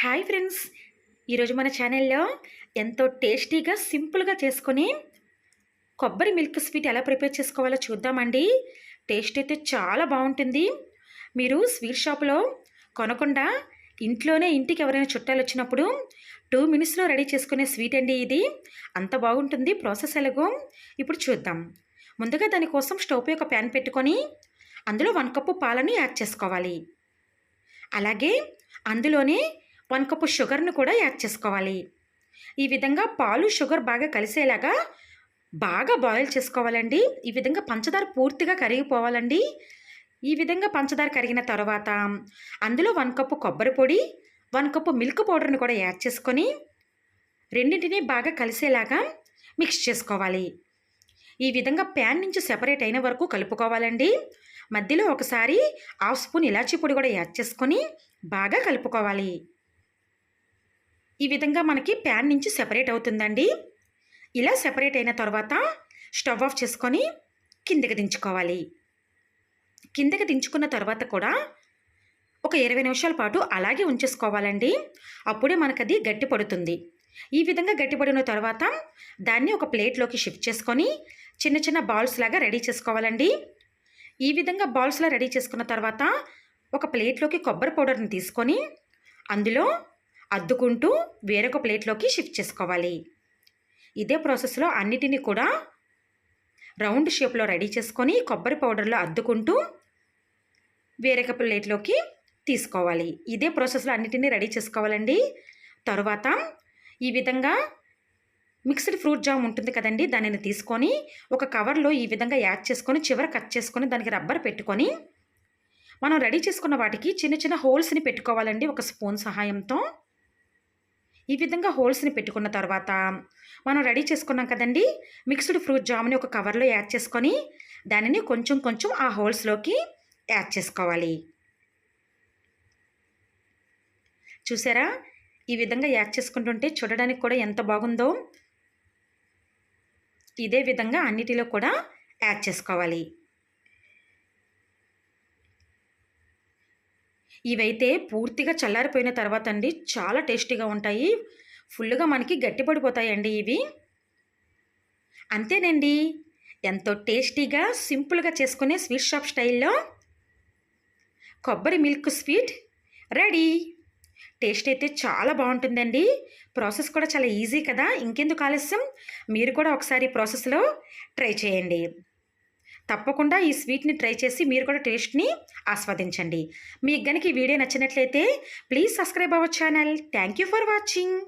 Hi friends. ఈరోజు మన ఛానల్లో ఎంతో టేస్టీగా సింపుల్గా చేసుకొని కొబ్బరి మిల్క్ స్వీట్ ఎలా ప్రిపేర్ చేసుకోవాలో చూద్దామండి. టేస్ట్ అయితే చాలా బాగుంటుంది. మీరు స్వీట్ షాప్లో కొనకుండా ఇంట్లోనే ఇంటికి ఎవరైనా చుట్టాలు వచ్చినప్పుడు టూ మినిట్స్లో రెడీ చేసుకునే స్వీట్ అండి ఇది. అంత బాగుంటుంది ప్రాసెస్ ఎలాగో ఇప్పుడు చూద్దాం. ముందుగా దానికోసం స్టవ్ యొక్క ఒక ప్యాన్ పెట్టుకొని అందులో వన్ కప్పు పాలను యాడ్ చేసుకోవాలి. అలాగే అందులోనే వన్ కప్పు షుగర్ను కూడా యాడ్ చేసుకోవాలి. ఈ విధంగా పాలు షుగర్ బాగా కలిసేలాగా బాగా బాయిల్ చేసుకోవాలండి. ఈ విధంగా పంచదార పూర్తిగా కరిగిపోవాలండి. ఈ విధంగా పంచదార కరిగిన తర్వాత అందులో వన్ కప్పు కొబ్బరి పొడి వన్ కప్పు మిల్క్ పౌడర్ని కూడా యాడ్ చేసుకొని రెండింటినీ బాగా కలిసేలాగా మిక్స్ చేసుకోవాలి. ఈ విధంగా ప్యాన్ నుంచి సెపరేట్ అయిన వరకు కలుపుకోవాలండి. మధ్యలో ఒకసారి హాఫ్ స్పూన్ ఇలాచీ పొడి కూడా యాడ్ చేసుకొని బాగా కలుపుకోవాలి. ఈ విధంగా మనకి ప్యాన్ నుంచి సెపరేట్ అవుతుందండి. ఇలా సెపరేట్ అయిన తర్వాత స్టవ్ ఆఫ్ చేసుకొని కిందకి దించుకోవాలి. కిందకి దించుకున్న తర్వాత కూడా ఒక ఇరవై నిమిషాల పాటు అలాగే ఉంచేసుకోవాలండి. అప్పుడే మనకది గట్టి పడుతుంది. ఈ విధంగా గట్టిపడిన తర్వాత దాన్ని ఒక ప్లేట్లోకి షిఫ్ట్ చేసుకొని చిన్న చిన్న బాల్స్ లాగా రెడీ చేసుకోవాలండి. ఈ విధంగా బాల్స్లా రెడీ చేసుకున్న తర్వాత ఒక ప్లేట్లోకి కొబ్బరి పౌడర్ని తీసుకొని అందులో అద్దుకుంటూ వేరొక ప్లేట్లోకి షిఫ్ట్ చేసుకోవాలి. ఇదే ప్రాసెస్లో అన్నిటినీ కూడా రౌండ్ షేప్లో రెడీ చేసుకొని కొబ్బరి పౌడర్లో అద్దుకుంటూ వేరొక ప్లేట్లోకి తీసుకోవాలి. ఇదే ప్రాసెస్లో అన్నిటినీ రెడీ చేసుకోవాలండి. తర్వాత ఈ విధంగా మిక్స్డ్ ఫ్రూట్ జామ్ ఉంటుంది కదండి దానిని తీసుకొని ఒక కవర్లో ఈ విధంగా యాడ్ చేసుకొని చివర కట్ చేసుకొని దానికి రబ్బర్ పెట్టుకొని మనం రెడీ చేసుకున్న వాటికి చిన్న చిన్న హోల్స్ని పెట్టుకోవాలండి ఒక స్పూన్ సహాయంతో. ఈ విధంగా హోల్స్ని పెట్టుకున్న తర్వాత మనం రెడీ చేసుకున్నాం కదండి. మిక్స్డ్ ఫ్రూట్ జామ్ని ఒక కవర్లో యాడ్ చేసుకొని దానిని కొంచెం కొంచెం ఆ హోల్స్లోకి యాడ్ చేసుకోవాలి. చూసారా? ఈ విధంగా యాడ్ చేసుకుంటుంటే చూడడానికి కూడా ఎంత బాగుందో. ఇదే విధంగా అన్నిటిలో కూడా యాడ్ చేసుకోవాలి. ఇవైతే పూర్తిగా చల్లారిపోయిన తర్వాత అండి చాలా టేస్టీగా ఉంటాయి. ఫుల్గా మనకి గట్టిపడిపోతాయండి ఇవి. అంతేనండి. ఎంతో టేస్టీగా సింపుల్గా చేసుకునే స్వీట్ షాప్ స్టైల్లో కొబ్బరి మిల్క్ స్వీట్ రెడీ. టేస్ట్ అయితే చాలా బాగుంటుందండి. ప్రాసెస్ కూడా చాలా ఈజీ కదా. ఇంకెందుకు ఆలస్యం? మీరు కూడా ఒకసారి ప్రాసెస్లో ట్రై చేయండి. తప్పకుండా ఈ స్వీట్ని ట్రై చేసి మీరు కూడా టేస్ట్ని ఆస్వాదించండి. మీకు కనుక ఈ వీడియో నచ్చినట్లయితే please subscribe our channel. Thank you for watching.